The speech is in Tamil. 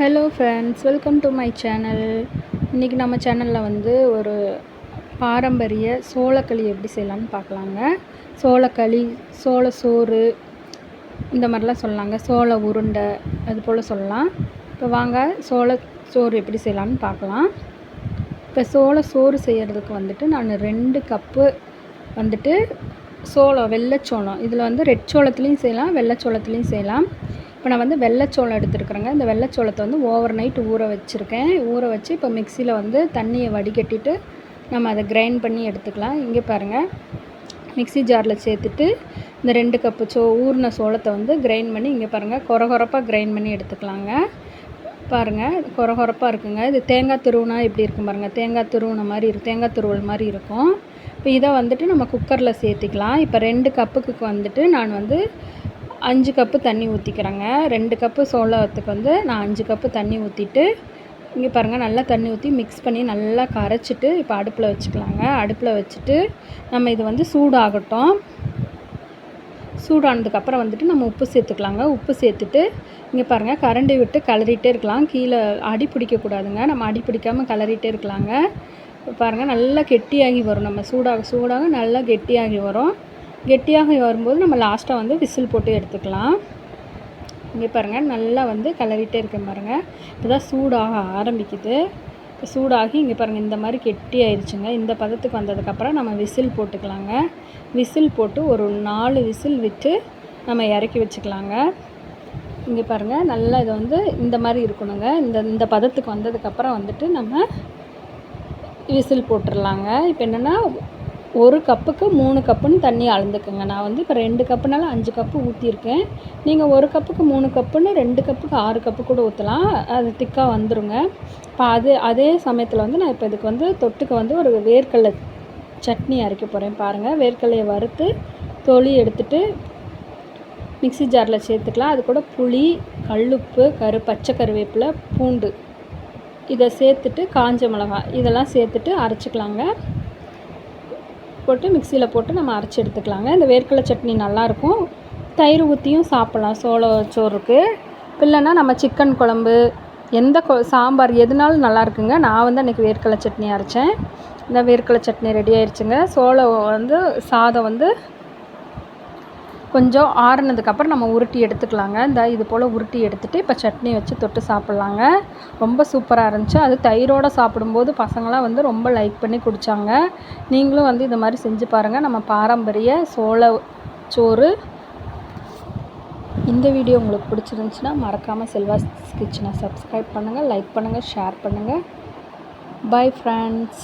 Hello friends welcome to my channel இன்றைக்கி நம்ம சேனலில் வந்து ஒரு பாரம்பரிய சோளக்களி எப்படி செய்யலாம்னு பார்க்கலாங்க. சோளக்களி சோள சோறு இந்த மாதிரிலாம் சொல்லலாங்க. சோள உருண்டை அது போல் சொல்லலாம். இப்போ வாங்க சோள சோறு எப்படி செய்யலாம்னு பார்க்கலாம். இப்போ சோள சோறு செய்கிறதுக்கு வந்துட்டு நான் ரெண்டு கப்பு வந்துட்டு சோளம் வெள்ளைச்சோளம் இதில் வந்து ரெட் சோளத்துலேயும் செய்யலாம் வெள்ளைச்சோளத்துலேயும் செய்யலாம். இப்போ நான் வந்து வெள்ளைச்சோளம் எடுத்துருக்குறேங்க. இந்த வெள்ளைச்சோளத்தை வந்து ஓவர் நைட் ஊற வச்சுருக்கேன். ஊற வச்சு இப்போ மிக்சியில் வந்து தண்ணியை வடிகட்டிட்டு நம்ம அதை கிரைண்ட் பண்ணி எடுத்துக்கலாம். இங்கே பாருங்கள் மிக்ஸி ஜாரில் சேர்த்துட்டு இந்த ரெண்டு கப்பு சோ ஊறின சோளத்தை வந்து கிரைண்ட் பண்ணி இங்கே பாருங்கள் கொரகொரப்பாக கிரைண்ட் பண்ணி எடுத்துக்கலாங்க. பாருங்கள் கொரகொரப்பாக இருக்குங்க. இது தேங்காய் துருவுனா எப்படி இருக்கும் பாருங்கள் தேங்காய் துருவுன மாதிரி இருக்கும் தேங்காய் துருவல் மாதிரி இருக்கும். இப்போ இதை வந்துட்டு நம்ம குக்கரில் சேர்த்திக்கலாம். இப்போ ரெண்டு கப்புக்கு வந்துட்டு நான் வந்து அஞ்சு கப்பு தண்ணி ஊற்றிக்கிறேங்க ரெண்டு கப்பு சோளத்துக்கு வந்து நான் அஞ்சு கப்பு தண்ணி ஊற்றிட்டு இங்கே பாருங்கள் நல்லா தண்ணி ஊற்றி மிக்ஸ் பண்ணி நல்லா கரைச்சிட்டு இப்போ அடுப்பில் வச்சுக்கலாங்க. அடுப்பில் வச்சுட்டு நம்ம இது வந்து சூடாகட்டும். சூடானதுக்கப்புறம் வந்துட்டு நம்ம உப்பு சேர்த்துக்கலாங்க. உப்பு சேர்த்துட்டு இங்கே பாருங்கள் கரண்டி விட்டு கிளறிட்டே இருக்கலாம். கீழே அடி பிடிக்கக்கூடாதுங்க நம்ம அடி பிடிக்காமல் கிளறிட்டே இருக்கலாங்க. பாருங்கள் நல்லா கெட்டியாகி வரும். நம்ம சூடாக சூடாக நல்லா கெட்டியாகி வரும். கெட்டியாக வரும்போது நம்ம லாஸ்ட்டாக வந்து விசில் போட்டு எடுத்துக்கலாம். இங்கே பாருங்கள் நல்லா வந்து கலரிட்டே இருக்கேன் பாருங்கள் இப்போ தான் சூடாக ஆரம்பிக்குது. இப்போ சூடாகி இங்கே பாருங்கள் இந்த மாதிரி கெட்டி ஆயிடுச்சுங்க இந்த பதத்துக்கு வந்ததுக்கப்புறம் நம்ம விசில் போட்டுக்கலாங்க. விசில் போட்டு ஒரு நாலு விசில் விட்டு நம்ம இறக்கி வச்சுக்கலாங்க. இங்கே பாருங்கள் நல்லா இது வந்து இந்த மாதிரி இருக்கணுங்க. இந்த இந்த பதத்துக்கு வந்ததுக்கப்புறம் வந்துட்டு நம்ம விசில் போட்டுடலாங்க இப்போ என்னென்னா ஒரு கப்புக்கு மூணு கப்புன்னு தண்ணி அளந்துக்கோங்க. நான் வந்து இப்போ ரெண்டு கப்புனால அஞ்சு கப்பு ஊற்றிருக்கேன் நீங்கள் ஒரு கப்புக்கு மூணு கப்புன்னு ரெண்டு கப்புக்கு ஆறு கப்பு கூட ஊற்றலாம் அது திக்காக வந்துருங்க. இப்போ அது அதே சமயத்தில் வந்து நான் இப்போ இதுக்கு வந்து தொட்டுக்க வந்து ஒரு வேர்க்கடலை சட்னி அரைக்க போகிறேன் பாருங்கள் வேர்க்கடலையை வறுத்து தொளி எடுத்துட்டு மிக்சி ஜாரில் சேர்த்துக்கலாம். அது கூட புளி கல்லுப்பு கரு பச்சை கருவேப்பிலை பூண்டு. இதை சேர்த்துட்டு காஞ்ச மிளகாய் இதெல்லாம் சேர்த்துட்டு அரைச்சிக்கலாங்க. போட்டு மிக்சியில் போட்டு நம்ம அரைச்சி எடுத்துக்கலாங்க. இந்த வேர்க்கடலை சட்னி நல்லாயிருக்கும். தயிர் ஊற்றியும் சாப்பிட்லாம். சோள சோறுக்கு இல்லைன்னா நம்ம சிக்கன் குழம்பு எந்த கொ சாம்பார் எதுனாலும் நல்லா இருக்குங்க நான் வந்து அன்றைக்கி வேர்க்கடலை சட்னி அரைச்சேன். இந்த வேர்க்கடலை சட்னி ரெடி ஆயிடுச்சுங்க சோளம் வந்து சாதம் வந்து கொஞ்சம் ஆறுனதுக்கப்புறம் நம்ம உருட்டி எடுத்துக்கலாங்க. இந்த இது போல் உருட்டி எடுத்துகிட்டு இப்போ சட்னி வச்சு தொட்டு சாப்பிட்லாங்க. ரொம்ப சூப்பராக இருந்துச்சு. அது தயிரோடு சாப்பிடும்போது பசங்களாம் வந்து ரொம்ப லைக் பண்ணி குடித்தாங்க நீங்களும் வந்து இது மாதிரி செஞ்சு பாருங்கள் நம்ம பாரம்பரிய சோள சோறு. இந்த வீடியோ உங்களுக்கு பிடிச்சிருந்துச்சின்னா மறக்காமல் செல்வாஸ் கிச்சனை சப்ஸ்கிரைப் பண்ணுங்கள் லைக் பண்ணுங்கள் ஷேர் பண்ணுங்கள் பை ஃப்ரெண்ட்ஸ்